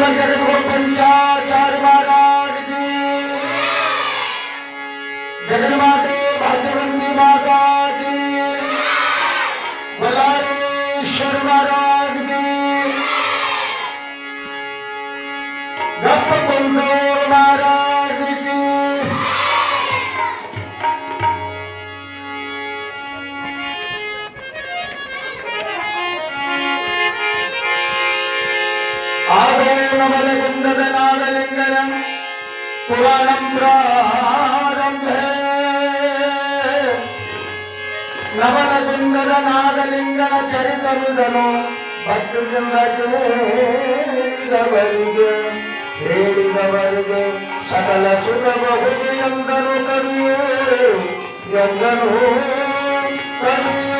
এলাকার গৌরবঞ্চা চারবার കുന്തതനാദലിംഗനം പുരാണം പ്രാരംഭേ നവനകുന്തതനാദലിംഗന ചരിതമിതനോ ഭക്തി ചിന്തകേരിതവരികെ ಹೇಳಿದವರಿಗೆ ಸಕಲ ಸುಖಬಹುದು ಎಂದನು ಕವಿಯೇ ಎಂದನು ಕವಿಯೇ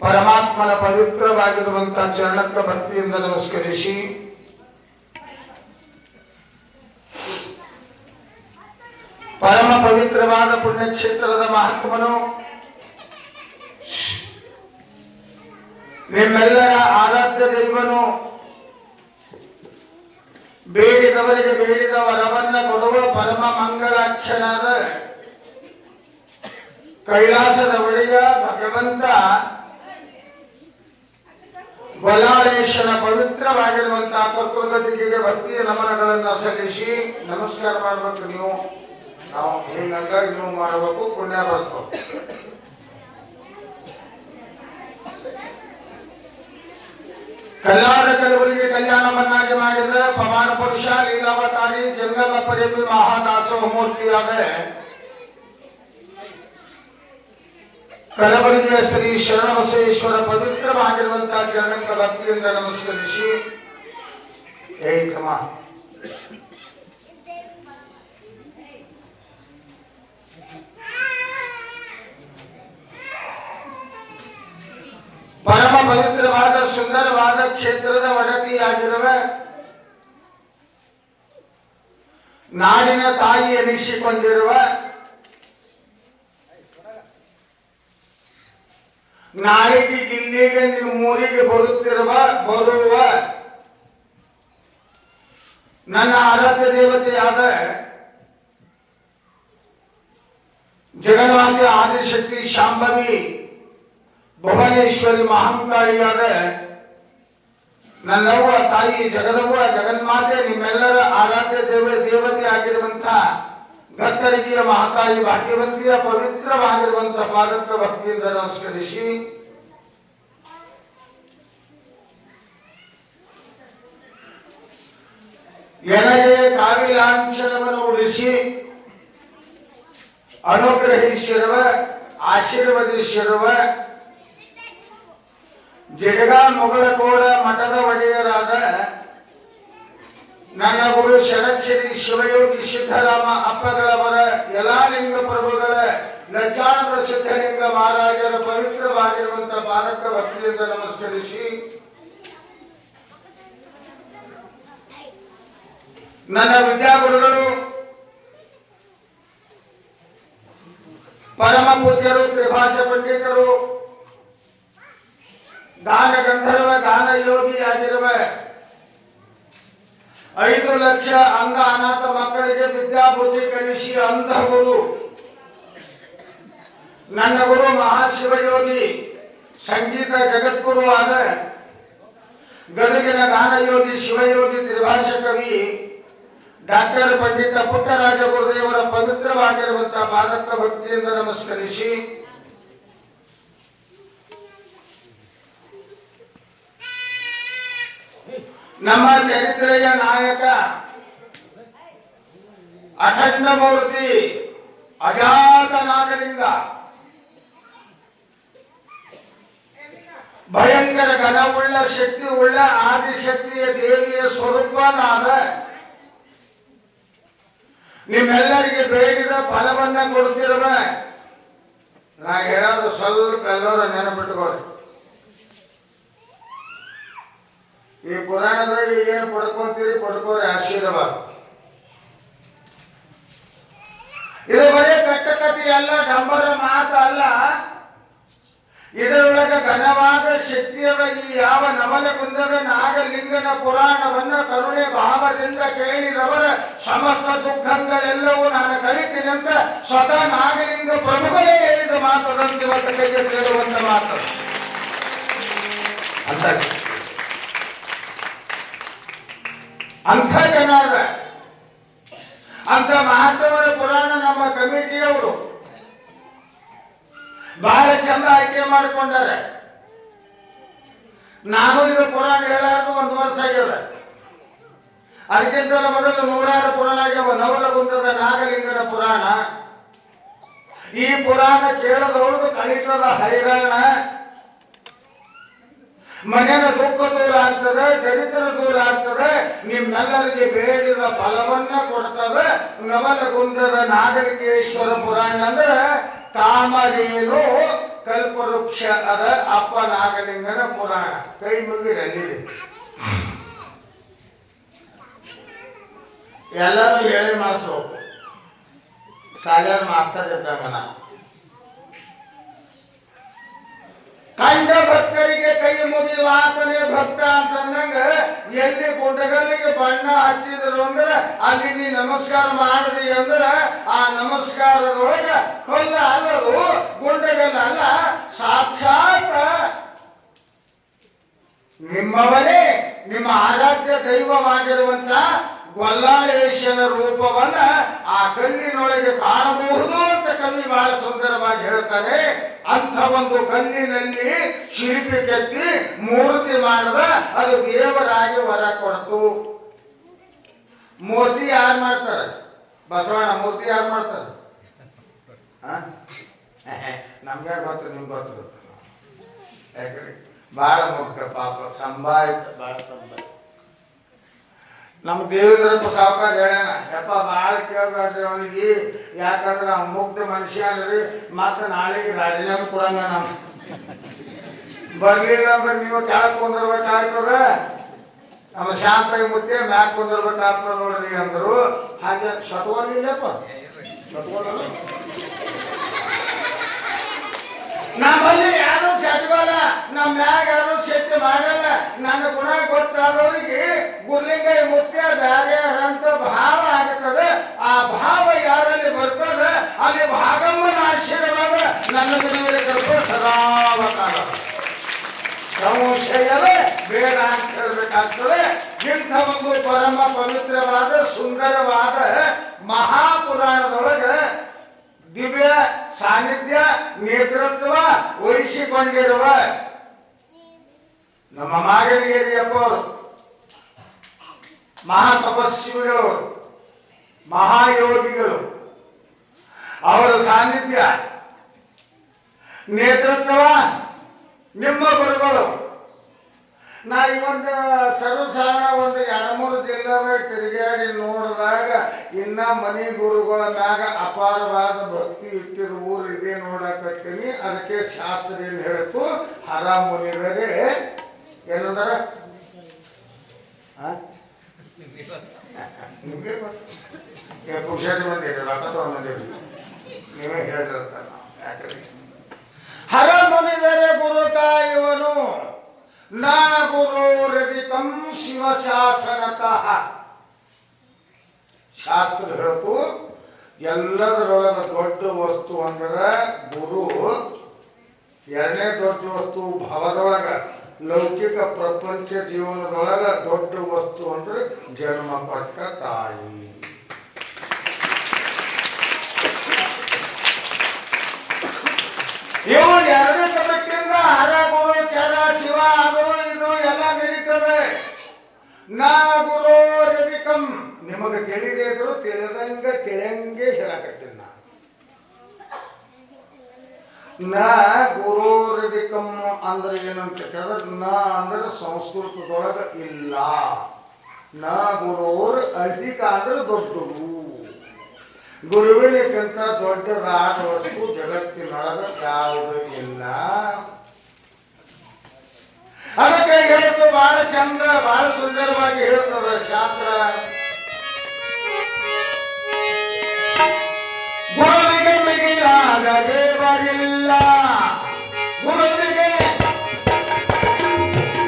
ಪರಮಾತ್ಮನ ಪವಿತ್ರವಾಗಿರುವಂತಹ ಚರಣಕ್ಕ ಭಕ್ತಿಯಿಂದ ನಮಸ್ಕರಿಸಿ. ಪರಮ ಪವಿತ್ರವಾದ ಪುಣ್ಯಕ್ಷೇತ್ರದ ಮಹಾತ್ಮನು ನಿಮ್ಮೆಲ್ಲರ ಆರಾಧ್ಯ ದೈವನು ಬೇಡಿದವರಿಗೆ ಬೇಡಿದ ವರವನ್ನ ಕೊಡುವ ಪರಮ ಮಂಗಳಾಖ್ಯನಾದ ಕೈಲಾಸದ ಒಡೆಯ ಭಗವಂತ ಬಲಾಳೇಶನ ಪವಿತ್ರವಾಗಿರುವಂತಹ ಪ್ರಕೃತಿಗೆ ಭಕ್ತಿಯ ನಮನಗಳನ್ನು ಸಲ್ಲಿಸಿ ನಮಸ್ಕಾರ ಮಾಡಬೇಕು ನೀವು. ನಾವು ಹಿಂಗಾಗಿ ನೀವು ಮಾಡಬೇಕು, ಪುಣ್ಯ ಬರ್ತದೆ ಕಲ್ಯಾಣ ಕಲವರಿಗೆ ಕಲ್ಯಾಣವನ್ನಾಗಿ ಮಾಡಿದ ಪವಾನ ಪುರುಷ ಲೀಲಾವತಾರಿ ಜಂಗಮ ಪ್ರೇಮಿ ಮಹಾದಾಸವ ಮೂರ್ತಿಯಾದ ಕಲಬುರಗಿಯ ಶ್ರೀ ಶರಣಬಸವೇಶ್ವರ ಪವಿತ್ರವಾಗಿರುವಂತಹ ಚರಣಕ್ಕೆ ಭಕ್ತಿಯಿಂದ ನಮಸ್ಕರಿಸಿ ಹೇ ಕ್ರಮ ಪರಮ ಪವಿತ್ರವಾದ ಸುಂದರವಾದ ಕ್ಷೇತ್ರದ ಒಡತಿಯಾಗಿರುವ ನಾಡಿನ ತಾಯಿ ಎನಿಸಿಕೊಂಡಿರುವ ನಾಳೆಗೆ ಜಿಲ್ಲೆಗೆ ನೀವು ಮೂರಿಗೆ ಬರುತ್ತಿರುವ ಬರುವ ನನ್ನ ಆರಾಧ್ಯ ದೇವತೆಯಾದ ಜಗನ್ಮಾತೆ ಆದಿಶಕ್ತಿ ಶಾಂಭವಿ ಭುವನೇಶ್ವರಿ ಮಹಾಂಕಾಳಿಯಾದ ನನ್ನವ್ವ ತಾಯಿ ಜಗದವ್ವ ಜಗನ್ಮಾತೆ ನಿಮ್ಮೆಲ್ಲರ ಆರಾಧ್ಯ ದೇವ ದೇವತೆ ಆಗಿರುವಂತ ಗತ್ತರಿಗೆಯ ಮಹಾತಾಯಿ ಭಾಗ್ಯವಂತಿಯ ಪವಿತ್ರವಾಗಿರುವಂತ ಪಾದಕ ಭಕ್ತಿಯಿಂದ ನಮಸ್ಕರಿಸಿ ಎನಗೆ ಕಾವಿ ಲಾಂಛನವನ್ನು ಉಡಿಸಿ ಅನುಗ್ರಹಿಸಿರುವ, ಆಶೀರ್ವದಿಸಿರುವ ಜಡಗ ಮೊಗಳಕೋಡ ಮಠದ ಒಡೆಯರಾದ ನನ್ನ ಗುರು ಶರಚರಿ ಶಿವಯೋಗಿ ಸಿದ್ದರಾಮ ಅಪ್ಪಗಳವರ ಎಲ್ಲಾ ಲಿಂಗ ಪ್ರಭುಗಳ ಲಜ್ಜಾನದ ಸಿದ್ಧಲಿಂಗ ಮಹಾರಾಜರ ಪವಿತ್ರವಾಗಿರುವಂತಹ ಬಾಲಕ ಭಕ್ತಿಯಿಂದ ನಮಸ್ಕರಿಸಿ ನನ್ನ ವಿದ್ಯಾಗುರುಗಳು ಪರಮ ಪೂಜ್ಯರು ತ್ರಿಭಾಷ ಪಂಡಿತರು ಗಾನ ಗಂಧರ್ವ ಗಾನ ಯೋಗಿಯಾಗಿರುವ ಐದು ಲಕ್ಷ ಅಂಧ ಅನಾಥ ಮಕ್ಕಳಿಗೆ ವಿದ್ಯಾಬುದ್ಧಿ ಕಲಿಸಿ ಅಂಧ ಗುರು ನನ್ನ ಗುರು ಮಹಾಶಿವಯೋಗಿ ಸಂಗೀತ ಜಗದ್ಗುರು ಆದ ಗದಗಿನ ಗಾನಯೋಗಿ ಶಿವಯೋಗಿ ತ್ರಿಭಾಷಾ ಕವಿ ಡಾಕ್ಟರ್ ಪಂಡಿತ ಪುಟ್ಟರಾಜ ಗುರುದೇವರ ಪವಿತ್ರವಾಗಿರುವಂತಹ ಪಾದಕ ಭಕ್ತಿಯಿಂದ ನಮಸ್ಕರಿಸಿ. ನಮ್ಮ ಚರಿತ್ರೆಯ ನಾಯಕ, ಅಖಂಡ ಮೂರ್ತಿ, ಅಜಾತ ನಾಗಲಿಂಗ, ಭಯಂಕರ ಘನವುಳ್ಳ ಶಕ್ತಿ ಉಳ್ಳ ಆದಿಶಕ್ತಿಯ ದೇವಿಯ ಸ್ವರೂಪನಾದ ನಿಮ್ಮೆಲ್ಲರಿಗೆ ಬೇಡಿದ ಫಲವನ್ನ ಕೊಡ್ತಿರುವ ನಾ ಹೇಳೋದು ಸ್ವಲ್ಪ ಎಲ್ಲರೂ ನೆನಪಿಟ್ಕೋರಿ ಈ ಪುರಾಣದಲ್ಲಿ ಏನು ಪಡ್ಕೊಂತೀರಿ ಪಡ್ಕೋರಿ ಆಶೀರ್ವಾದ. ಇದು ಬರೀ ಕಟ್ಟಕತೆ ಅಲ್ಲ ಡಂಬರ ಮಾತು ಅಲ್ಲ ಇದರೊಳಗ ಘನವಾದ ಶಕ್ತಿಯದ ಈ ಯಾವ ನವಲಗುಂದದ ನಾಗಲಿಂಗನ ಪುರಾಣವನ್ನ ಕರುಣೆ ಭಾವದಿಂದ ಕೇಳಿದವರ ಸಮಸ್ತ ದುಃಖಗಳೆಲ್ಲವೂ ನಾನು ಕಲಿತೀನಿ ಅಂತ ಸ್ವತಃ ನಾಗಲಿಂಗ ಪ್ರಭುಗಳೇ ಹೇಳಿದ ಮಾತದಂತೆ ಇವತ್ತು ಕೈಗೆ ಸೇರುವಂತ ಮಾತು. ಅಂತ. ಅಂಥ ಜನ ಅದ ಅಂತ ಮಹಾತ್ಮರ ಪುರಾಣ ನಮ್ಮ ಕಮಿಟಿಯವರು. ಬಹಳ ಚಂದ ಮಾಡಿಕೊಂಡಾರೆ. ನಾನು ಇದು ಪುರಾಣ ಹೇಳಾರ್ದು ಒಂದು ವರ್ಷ ಆಗ್ಯದ. ಅದಕ್ಕಿಂತಲೂ ಮೊದಲು ನೂರಾರು ಪುರಾಣ ಆಗ್ಯಾವ. ನವಲಗುಂದದ ನಾಗಲಿಂಗನ ಪುರಾಣ. ಈ ಪುರಾಣ ಕೇಳದವ್ರದ್ದು ಕಲಿತದ ಹೈರಾಣ. ಮನೆಯ ದುಃಖ ದೂರ ಆಗ್ತದೆ, ದರಿದ್ರ ದೂರ ಆಗ್ತದೆ, ನಿಮ್ಮೆಲ್ಲರಿಗೆ ಬೇಡಿದ ಫಲವನ್ನ ಕೊಡ್ತದೆ ನವಲಗುಂದದ ನಾಗಲಿಂಗೇಶ್ವರ ಪುರಾಣ ಅಂದ್ರೆ ಕಾಮಧೇನು ಕಲ್ಪವೃಕ್ಷ ಅದ ಅಪ್ಪ ನಾಗಲಿಂಗನ ಪುರಾಣ. ಕೈ ಮುಗಿರಲ್ಲಿದೆ ಎಲ್ಲರೂ ಹೇಳಿ ಮಾಡಿಸ್ಬೇಕು. ಶಾಲೆಯ ಮಾಸ್ತರ್ ಇದ್ದಾಗ ನಾ ಕಂಡ ಭಕ್ತರಿಗೆ ಕೈ ಮುಗಿಯುವ ಆತನೇ ಭಕ್ತ ಅಂತಂದಂಗ ಎಲ್ಲಿ ಗುಂಡಗಲ್ಲಿಗೆ ಬಣ್ಣ ಹಚ್ಚಿದ್ರು ಅಂದ್ರೆ ಅಲ್ಲಿ ನೀ ನಮಸ್ಕಾರ ಮಾಡಿದಿ ಅಂದ್ರ ಆ ನಮಸ್ಕಾರದೊಳಗ ಕೊಲ್ಲ ಅಲ್ಲದು ಗುಂಡಗಲ್ಲ ಅಲ್ಲ ಸಾಕ್ಷಾತ್ ನಿಮ್ಮವನೇ, ನಿಮ್ಮ ಆರಾಧ್ಯ ದೈವವಾಗಿರುವಂತ ಗೊಲ್ಲಾಳೇಶನ ರೂಪವನ್ನ ಆ ಕಣ್ಣಿನೊಳಗೆ ಕಾಣಬಹುದು ಅಂತ ಕವಿ ಬಹಳ ಸುಂದರವಾಗಿ ಹೇಳ್ತಾರೆ. ಅಂಥ ಒಂದು ಕಣ್ಣಿನಲ್ಲಿ ಶಿಲ್ಪಿ ಕೆತ್ತಿ ಮೂರ್ತಿ ಮಾಡದ, ಅದು ದೇವರಾಗಿ ಹೊರ ಕೊಡ್ತು. ಮೂರ್ತಿ ಯಾರು ಮಾಡ್ತಾರೆ? ಬಸವಣ್ಣ ಮೂರ್ತಿ ಯಾರು ಮಾಡ್ತಾರೆ? ನಮ್ಗೆ ಗೊತ್ತು, ನಿಮ್ಗೆ ಗೊತ್ತು? ಯಾಕ್ರಿ? ಭಾಳ ಮುಗ್ಧ ಪಾಪ ಸಂಭಾಯಿತ ಭಾಳ ಸಂಭಾಯಿತ ನಮ್ಮ ದೇವೇಂದ್ರಪ್ಪ ಸಾವುಕಾರ ಹೇಳ್ಯಾನ. ಯಪ್ಪ ಭಾಳ ಕೇಳ್ಬೇಡ್ರಿ ಅವನಿಗೆ. ಯಾಕಂದ್ರೆ ಅವ್ನು ಮುಗ್ಧ ಮನುಷ್ಯ ಅಲ್ರಿ. ಮತ್ತೆ ನಾಳೆಗೆ ರಾಜೀನಾಮೆ ಕೊಡಂಗ ನಾವು. ಬರ್ಲಿಲ್ಲ ಅಂದ್ರೆ ನೀವು ಕೆಳಗೆ ಕುಂದಿರ್ಬೇಕಾಗ್ತದ? ನಮ್ಮ ಶಾಂತಾಗಿ ಮುತ್ತೆ ಮ್ಯಾಕ್ ಕುಂದಿರ್ಬೇಕಾಗ್ತದ ನೋಡ್ರಿ ಅಂದ್ರು. ಹಾಗೆ ಶಟ್ಕೊಂಡಿಲ್ಲಪ್ಪ ನಮ್ಮಲ್ಲಿ ಯಾರು ಶತವಲ್ಲ ನಮ್ಮ ಮ್ಯಾಗ ಯಾರು ಸೆಟ್ ಮಾಡಲ್ಲ ನನ್ನ ಗುಣ ಗೊತ್ತಾದವರಿಗೆ ಗುರ್ಲಿಂಗ ಮುತ್ಯ ಬ್ಯಾರೆ ಭಾವ ಆಗುತ್ತದೆ ಆ ಭಾವ ಯಾರಲ್ಲಿ ಬರ್ತದ? ಅಲ್ಲಿ ಭಾಗಮ್ಮನ ಆಶೀರ್ವಾದ ನನ್ನ ಮನೆಯಲ್ಲಿ ಕರ್ಕೊ ಸದಾವಕಾಲ ಸಂಶಯವೇ ಬೇಡ ಅಂತ ಹೇಳ್ಬೇಕಾಗ್ತದೆ. ಇಂಥ ಒಂದು ಪರಮ ಪವಿತ್ರವಾದ, ಸುಂದರವಾದ ಮಹಾಪುರಾಣದೊಳಗೆ ದಿವ್ಯ ಸಾನ್ನಿಧ್ಯ, ನೇತೃತ್ವ ವಹಿಸಿಕೊಂಡಿರುವ ನಮ್ಮ ಮಾಗಡಿಗೇರಿಯಪ್ಪ ಅಪ್ಪ ಮಹಾ ತಪಸ್ವಿಗಳು ಮಹಾಯೋಗಿಗಳು, ಅವರ ಸಾನ್ನಿಧ್ಯ, ನೇತೃತ್ವ ನಿಮ್ಮ ಗುರುಗಳು. ನಾ ಇವೊಂದು ಸರ್ವಸಾಧಾರಣ ಒಂದು ಎರಡು ಮೂರು ತಿರುಗಾಡಿ ನೋಡಿದಾಗ ಇನ್ನ ಮನಿ ಗುರುಗಳ ಮ್ಯಾಗ ಅಪಾರವಾದ ಭಕ್ತಿ ಇಟ್ಟಿದ ಊರು ಇದೆ ನೋಡಕತ್ತೀನಿ. ಅದಕ್ಕೆ ಶಾಸ್ತ್ರ ಏನು ಹೇಳಿತು, ಹರ ಮುನಿದರೆ ಆ? ನಿಮ್ಗೆ ಪುರುಷಾರಿ ಬಂದಿರಿ ರೊಕ್ಕ ತಗೊಂಬಂದಿರಿ ನೀವೇ ಹೇಳಿರ್ತಾರ ಯಾಕಂದ್ರೆ ಹರ ಮುನಿದರೆ ಗುರು ಇವನು ನ ಗುರು ರದಿಕಂ ಶಿವಶಾಸನತಃ ಶಾಸ್ತ್ರ ಹೇಳ್ತು ಎಲ್ಲದರೊಳಗೆ ದೊಡ್ಡ ವಸ್ತು ಅಂದ್ರೆ ಗುರು. ಎರಡನೇ ದೊಡ್ಡ ವಸ್ತು ಭವದೊಳಗ. ಲೌಕಿಕ ಪ್ರಪಂಚ ಜೀವನದೊಳಗ ದೊಡ್ಡ ವಸ್ತು ಅಂದ್ರೆ ಜನ್ಮ ಕೊಟ್ಟ ತಾಯಿ. ಇವು ಎರಡನೇ ತಬಕ್ಕಿಂದ ಹರ ಚರ, ಶಿವ ಅದು ಇದು ಎಲ್ಲ ನಡೀತದೆ. ನಾ, ಗುರು ನಿಮಗೆ ತಿಳಿದೇ ಇದ್ರು ತಿಳಿದಂಗ ತಿಳಿಯಂಗೆ ಹೇಳಕತ್ತೀನಿ ನಾ. ನ ಗುರೋರಧಿಕಂ ಅಂದ್ರೆ ಏನಂತ ಕೇಳಿದ್ರೆ ನ ಅಂದ್ರೆ ಸಂಸ್ಕೃತದೊಳಗ ಇಲ್ಲ. ನ ಗುರೋರ್ ಅಧಿಕ ಅಂದ್ರೆ ದೊಡ್ಡದು. ಗುರುವಿನಕ್ಕಿಂತ ದೊಡ್ಡದಾದ ಜಗತ್ತಿನೊಳಗ ಯಾವುದು ಇಲ್ಲ. ಅದಕ್ಕೆ ಹೇಳ್ತು ಬಹಳ ಚಂದ ಬಹಳ ಸುಂದರವಾಗಿ ಹೇಳ್ತದ ಶಾಸ್ತ್ರ. ಗುರುವಿಗೆ ಮಿಗಿಲಾದ ದೇವರಿಲ್ಲ ಗುರುವಿಗೆ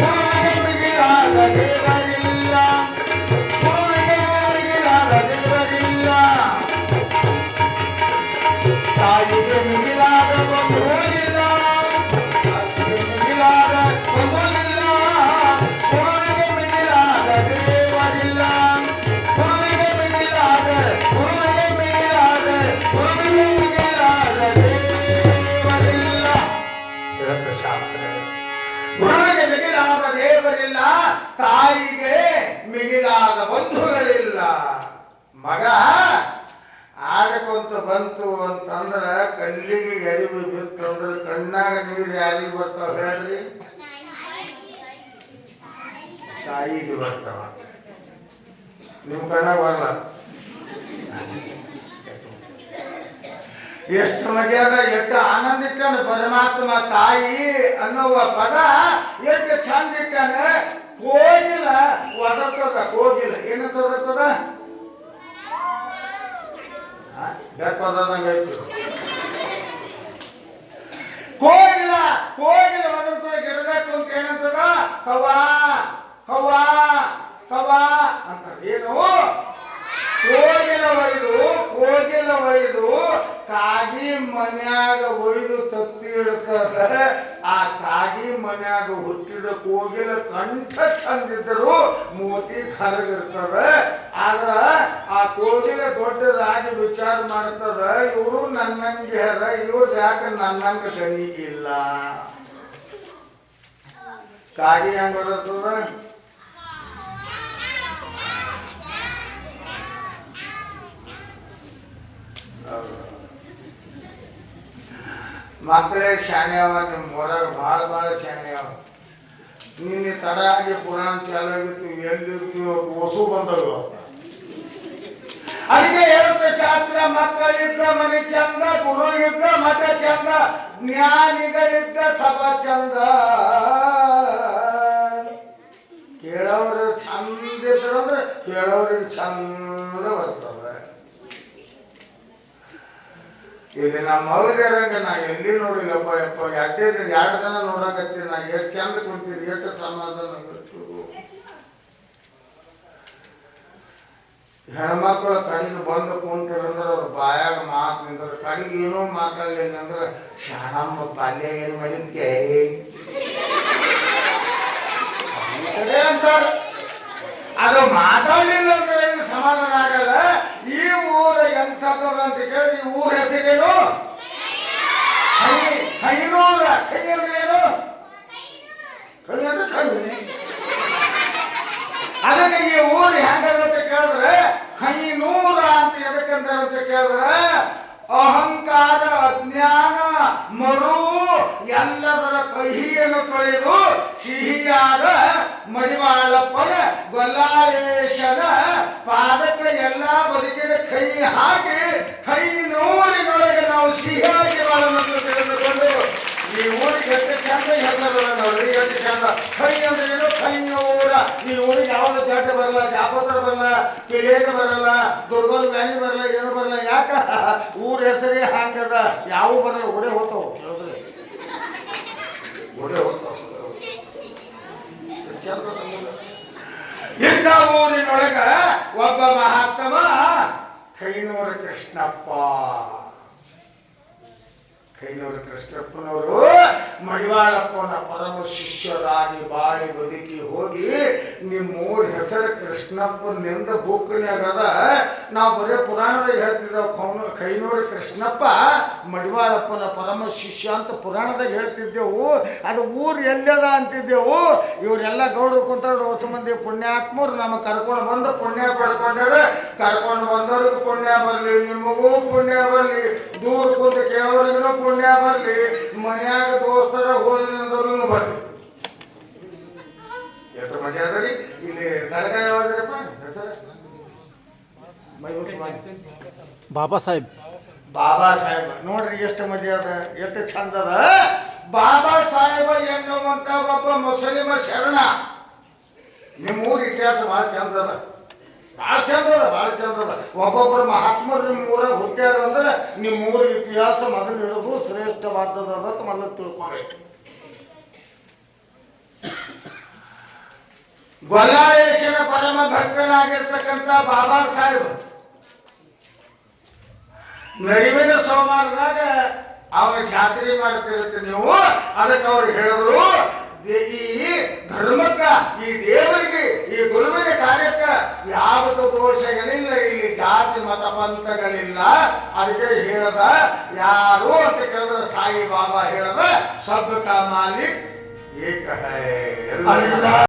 ಗುರುವಿಗೆ ದೇವರಿಲ್ಲ. ಗುರುವಿಗೆ ಮಿಗಿಲಾದ ದೇವರಿಲ್ಲ. ತಾಯಿಗೆ ಮಿಗಿಲಾದ ಮಗ ಆಡಕೊಂತ ಬಂತು ಅಂತಂದ್ರ ಕಣ್ಣಿಗೆ ಎಡಿಬಿ ಬಿತ್ತು ಅಂದ್ರೆ ಕಣ್ಣಾಗ ನೀರು ಯಾರಿಗೆ ಬರ್ತಾವ ಹೇಳ್ರಿ? ತಾಯಿಗೆ ಬರ್ತಾವ. ನಿಮ್ ಕಣ್ಣಾಗ ಬರಲ್ಲ. ಎಷ್ಟು ಮರ್ಯಾದ ಎಷ್ಟು ಆನಂದ ಪರಮಾತ್ಮ ತಾಯಿ ಅನ್ನುವ ಪದ ಎಷ್ಟು ಚಂದ ಇಟ್ಟಾನ? ಕೋಗಿಲ ಒದರ್ತದ ಕೋಗಿಲ. ಏನಂತ ಒದರ್ತದ ಕೋಗಿಲ ಕೋಗಿಲ ಒದರ್ತದ ಗಿಡದ ಕುಂತ ಏನಂತದ? ಕವಾ ಕವಾ ಕವಾ ಅಂತ ಏನು? ಕೋಗಿಲ ಒಯ್ದು ಕೋಗಿಲ ಒಯ್ದು ಕಾಗಿ ಮನ್ಯಾಗ ಒಯ್ದು ತತ್ತಿ ಇಡ್ತದ. ಆ ಕಾಗಿ ಮನ್ಯಾಗ ಹುಟ್ಟಿದ ಕೋಗಿಲ ಕಂಠ ಚಂದಿದ್ರು ಮೂತಿ ಕರಗಿರ್ತದ ಆದ್ರ ಆ ಕೋಗಿಲ ದೊಡ್ಡದಾಗಿ ವಿಚಾರ ಮಾಡ್ತದ ಇವರು ನನ್ನಂಗೆ ಹರ ಇವ್ರು ಯಾಕೆ ನನ್ನಂಗ ದನಿ ಇಲ್ಲ. ಕಾಗಿ ಹೆಂಗ್ ಬರ್ತದ ಮಕ್ಕಳೇ ಶಾಣೆ ಅವ ನಿಮ್ಮ ಹೊರಗ ಭಾಳ ಭಾಳ ಶಾಣೆ ನಿನ್ನೆ ತಡ ಆಗಿ ಪುರಾಣ ಚಾಲು ಆಗಿತ್ತು, ಎಲ್ಲಿರ್ತೀವಿ, ಹೊಸು ಬಂದವು ಅದಕ್ಕೆ ಹೇಳುತ್ತೆ, ಶಾಸ್ತ್ರ ಮಕ್ಕಳಿದ್ದ ಮನೆ ಚಂದ, ಗುರು ಇದ್ದ ಮಠ ಚಂದ, ಜ್ಞಾನಿಗಳಿದ್ದ ಸಭಾ ಚಂದ. ಕೇಳೋರು ಚಂದ ಇದ್ರಂದ್ರೆ ಕೇಳೋರಿಗೆ ಚಂದ ಬರ್ತದೆ. ಇಲ್ಲಿ ನಮ್ಮ ಮಗದಿರಂಗ ನಾ ಎಲ್ಲಿ ನೋಡಿಲ್ಲಪ್ಪ ಎರಡೇ ದಿನ ಎರಡು ಜನ ನೋಡಕತ್ತೀನಿ ನಾ ಎಷ್ಟು ಚಂದ ಕುಂತೀನಿ ಎಷ್ಟು ಸಮಾಧಾನ ಹೆಣ್ಮಕ್ಳು ಕಡೆಗೆ ಬಂದು ಕುಂತಿರಂದ್ರೆ ಅವ್ರ ಬಾಯಾಗ ಮಾತು ನಿಂದ್ರೆ ಕಡೆಗೆ ಏನೂ ಮಾತಾಡಲಿಲ್ಲ ಅಂದ್ರೆ ಶಾಣಮ್ಮ, ಬಾಲ್ಯ ಏನು ಮಾಡಿದ್ಕೆ? ಅಂತಾರೆ ಅದು ಮಾತಾಡಲಿಲ್ಲ ಅಂದ್ರೆ ಸಮಾಧಾನ ಆಗಲ್ಲ. ಈ ಊರ ಎಂಥದ್ದು ಅಂತ ಕೇಳಿ, ಈ ಊರ ಹೆಸರೇನು ಹೈ ಹೈನೂರ ಕೈ ಅಂದ್ರೆ ಏನು ಕೈ ಅಂದ್ರೆ ಕೈ ಅದಕ್ಕೆ ಈ ಊರು ಹೆಂಗದಂತ ಕೇಳಿದ್ರೆ ಹೈನೂರ ಅಂತ ಎದಕ್ಕಂತಾರೆ ಅಂತ ಕೇಳಿದ್ರೆ ಅಹಂಕಾರ ಅಜ್ಞಾನ ಮರು ಎಲ್ಲದರ ಕಹಿಯನ್ನು ತೊಳೆದು ಸಿಹಿಯಾದ ಮಡಿವಾಳಪ್ಪನ ಗೊಲ್ಲಾಳೇಶನ ಪಾದಕ್ಕೆ ಎಲ್ಲ ಬದುಕಿನ ಕೈ ಹಾಕಿ ಕೈ ನೂರಿನೊಳಗೆ ನಾವು ಸಿಹಿಯಾಗಿ ಬಾಳನ್ನು ತಿಳಿದುಕೊಂಡು ಈ ಊರಿಗೆ ಎಷ್ಟು ಚಂದ ಹೆಸರು ಅಂತ ಎಷ್ಟು ಚಂದ ಕೈ ಅಂದ್ರೆ ಏನು? ಈ ಊರಿಗೆ ಯಾವ್ದು ಜಾಟ ಬರಲ್ಲ ಜಾಪತ್ರ ಬರಲ್ಲ, ಕಿಡಿಯಾಗ ಬರಲ್ಲ ದುರ್ಗೋಲ್ ವ್ಯಾನಿ ಬರಲ್ಲ, ಏನು ಬರಲ್ಲ. ಯಾಕ? ಊರ ಹೆಸರೇ ಹಾಂಗದ. ಯಾವ ಬರಲ್ಲ. ಓಡೆ ಹೋಗ್ತಾವ. ಓಡೆ ಹೋಗ್ತಾವ. ಇಂಥ ಊರಿನೊಳಗ ಒಬ್ಬ ಮಹಾತ್ಮ ಕೈನೂರ ಕೃಷ್ಣಪ್ಪ. ಕೈನೂರ ಕೃಷ್ಣಪ್ಪನವರು ಮಡಿವಾಳಪ್ಪನ ಪರಮ ಶಿಷ್ಯರಾಗಿ ಬಾಳಿ ಬದುಕಿ ಹೋಗಿ ನಿಮ್ಮೂರ ಹೆಸರು ಕೃಷ್ಣಪ್ಪನಿಂದ ಬುಕ್ನ್ಯಾಗದ. ನಾವು ಬರೀ ಪುರಾಣದಾಗ ಹೇಳ್ತಿದ್ದೇವೆ, ಕೌನ, ಕೈನೂರು ಕೃಷ್ಣಪ್ಪ ಮಡಿವಾಳಪ್ಪನ ಪರಮ ಶಿಷ್ಯ ಅಂತ ಪುರಾಣದಾಗ ಹೇಳ್ತಿದ್ದೆವು. ಅದು ಊರು ಎಲ್ಲದ ಅಂತಿದ್ದೆವು. ಇವರೆಲ್ಲ ಗೌಡರು ಕುಂತಾడు ಹೊಸ ಮಂದಿ ಪುಣ್ಯಾತ್ಮರು ನಮಗೆ ಕರ್ಕೊಂಡು ಬಂದು ಪುಣ್ಯ ಪಡ್ಕೊಂಡಾರೆ. ಕರ್ಕೊಂಡು ಬಂದವ್ರಿಗೆ ಪುಣ್ಯ ಬರಲಿ, ನಿಮಗೂ ಪುಣ್ಯ ಬರಲಿ. ದೂರ ಕುಂತ ಕೇಳೋರಿಗೂ ಪುಣ್ಯ ಬರಲಿ. ಮನ್ಯಾಗ ದೋಸ್ತರ ಹೋದಿನಂದವ್ರಿಗೂ ಬಾಬಾ ಸಾಹೇಬ್. ಬಾಬಾ ಸಾಹೇಬ, ನೋಡ್ರಿ ಎಷ್ಟು ಮಜಾ ಅದ, ಎಷ್ಟು ಚಂದ ಅದ. ಬಾಬಾ ಸಾಹೇಬ ಎನ್ನುವಂತ ಒಬ್ಬ ಮುಸ್ಲಿಮ ಶರಣ. ನಿಮ್ಮ ಊರ ಇತಿಹಾಸ ಭಾಳ ಚಂದ ಅದ. ಭಾಳ ಚಂದ ಅದ, ಭಾಳ ಚಂದ ಅದ. ಒಬ್ಬೊಬ್ಬರು ಮಹಾತ್ಮರು ನಿಮ್ಮ ಊರಾಗ ಹುಟ್ಟ್ಯಾರ ಅಂದ್ರೆ ನಿಮ್ಮ ಊರ ಇತಿಹಾಸ ಮೊದಲು ಇರೋದು ಶ್ರೇಷ್ಠವಾದದ ಅಂತ ಮೊದಲು ತಿಳ್ಕೊಬೇಕು. ಗೊಲ್ಲಾಳೇಶನ ಪರಮ ಭಕ್ತನಾಗಿರ್ತಕ್ಕಂಥ ಬಾಬಾ ಸಾಹೇಬ್ ನಡುವಿನ ಸೋಮವಾರದಾಗ ಅವ್ರ ಜಾತ್ರೆ ಮಾಡ್ತಿರುತ್ತೆ ನೀವು. ಅದಕ್ಕೆ ಅವ್ರು ಹೇಳಿದ್ರು ಈ ಧರ್ಮಕ್ಕ, ಈ ದೇವರಿಗೆ, ಈ ಗುರುವಿನ ಕಾರ್ಯಕ್ಕ ಯಾವುದು ದೋಷಗಳಿಲ್ಲ ಇಲ್ಲಿ ಜಾತಿ ಮತ ಪಂಥಗಳಿಲ್ಲ. ಅದಕ್ಕೆ ಹೇಳದ, ಯಾರು ಅಂತ ಕೇಳಿದ್ರೆ ಸಾಯಿ ಬಾಬಾ ಹೇಳದ ಸಬ್ ಕಮಾಲಿ ಏಕ